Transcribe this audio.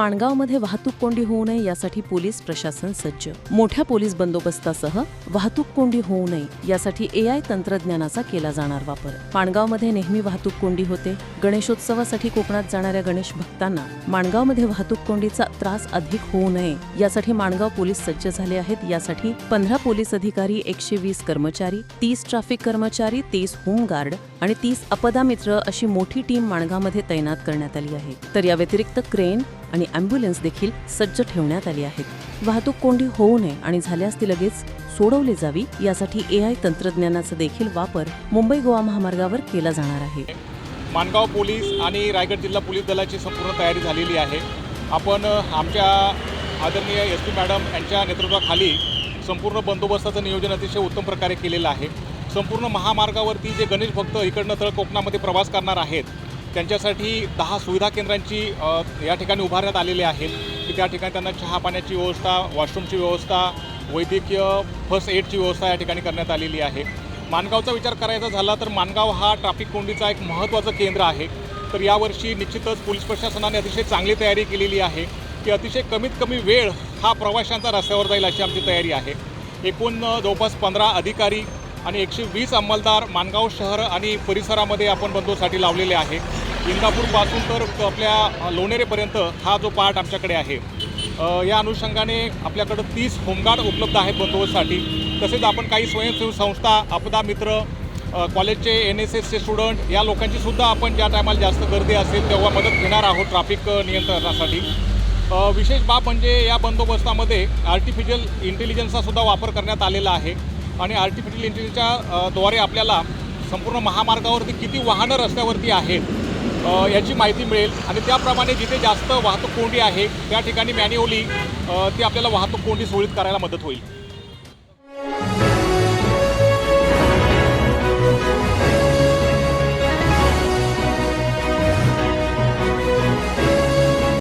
माणगावमध्ये वाहतूक कोंडी होऊ नये यासाठी पोलीस प्रशासन सज्ज. मोठ्या पोलीस बंदोबस्तासह वाहतूक कोंडी होऊ नये यासाठी एआय तंत्रज्ञानाचा केला जाणार वापर. माणगावमध्ये नेहमी वाहतूक कोंडी होते. गणेशोत्सवासाठी कोकणात जाणाऱ्या गणेश भक्तांना माणगावमध्ये वाहतूक कोंडीचा त्रास अधिक होऊ नये यासाठी माणगाव पोलीस सज्ज झाले आहेत. यासाठी पंधरा पोलीस अधिकारी एकशे वीस कर्मचारी तीस ट्रॅफिक कर्मचारी तीस होमगार्ड आणि तीस अपदा मित्र अशी मोठी टीम माणगावमध्ये तैनात करण्यात आली आहे. तर या व्यतिरिक्त क्रेन आणि अँब्युलन्स देखील सज्ज ठेवण्यात आली आहेत. वाहतूक कोंडी होऊ नये आणि झाल्यास ती लगेच सोडवली जावी यासाठी ए आय तंत्रज्ञानाचा देखील वापर मुंबई गोवा महामार्गावर केला जाणार आहे. माणगाव पोलीस आणि रायगड जिल्हा पोलीस दलाची संपूर्ण तयारी झालेली आहे. आपण आमच्या आदरणीय एस पी मॅडम यांच्या नेतृत्वाखाली संपूर्ण बंदोबस्ताचं नियोजन अतिशय उत्तम प्रकारे केलेलं आहे. संपूर्ण महामार्गावरती जे गणेश भक्त इकडनं तळ कोकणामध्ये प्रवास करणार आहेत त्यांच्यासाठी दहा सुविधा केंद्रांची या ठिकाणी उभारण्यात आलेली आहेत. की त्या ठिकाणी त्यांना चहा पाण्याची व्यवस्था वॉशरूमची व्यवस्था वैद्यकीय फर्स्ट एडची व्यवस्था या ठिकाणी करण्यात आलेली आहे. माणगावचा विचार करायचा झाला तर माणगाव हा ट्रॅफिक कोंडीचा एक महत्त्वाचं केंद्र आहे. तर यावर्षी निश्चितच पोलीस प्रशासनाने अतिशय चांगली तयारी केलेली आहे. की अतिशय कमीत कमी वेळ हा प्रवाशांचा रस्त्यावर जाईल अशी आमची तयारी आहे. एकूण जवळपास पंधरा अधिकारी आणि एकशे वीस अंमलदार माणगाव शहर आणि परिसरामध्ये आपण बंदोबस्तसाठी लावलेले आहे. इंदापूरपासून तर आपल्या लोणेरेपर्यंत हा जो पार्ट आमच्याकडे आहे. या अनुषंगाने आपल्याकडं तीस होमगार्ड उपलब्ध आहेत बंदोबस्तसाठी. तसेच आपण काही स्वयंसेवी संस्था आपदा मित्र कॉलेजचे एन एस एसचे स्टुडंट या लोकांची सुद्धा आपण ज्या टायमाला जास्त गर्दी असेल तेव्हा मदत घेणार आहोत ट्रॅफिक नियंत्रणासाठी. विशेष बाब म्हणजे या बंदोबस्तामध्ये आर्टिफिशियल इंटेलिजन्सचा सुद्धा वापर करण्यात आलेला आहे. आणि आर्टिफिशियल इंटेलिजन्सच्या द्वारे आपल्याला संपूर्ण महामार्गावरती किती वाहनं रस्त्यावरती आहेत याची माहिती मिळेल. आणि त्याप्रमाणे जिथे जास्त वाहतूक कोंडी आहे त्या ठिकाणी मॅन्युअली ती आपल्याला वाहतूक कोंडी सुरळीत करायला मदत होईल.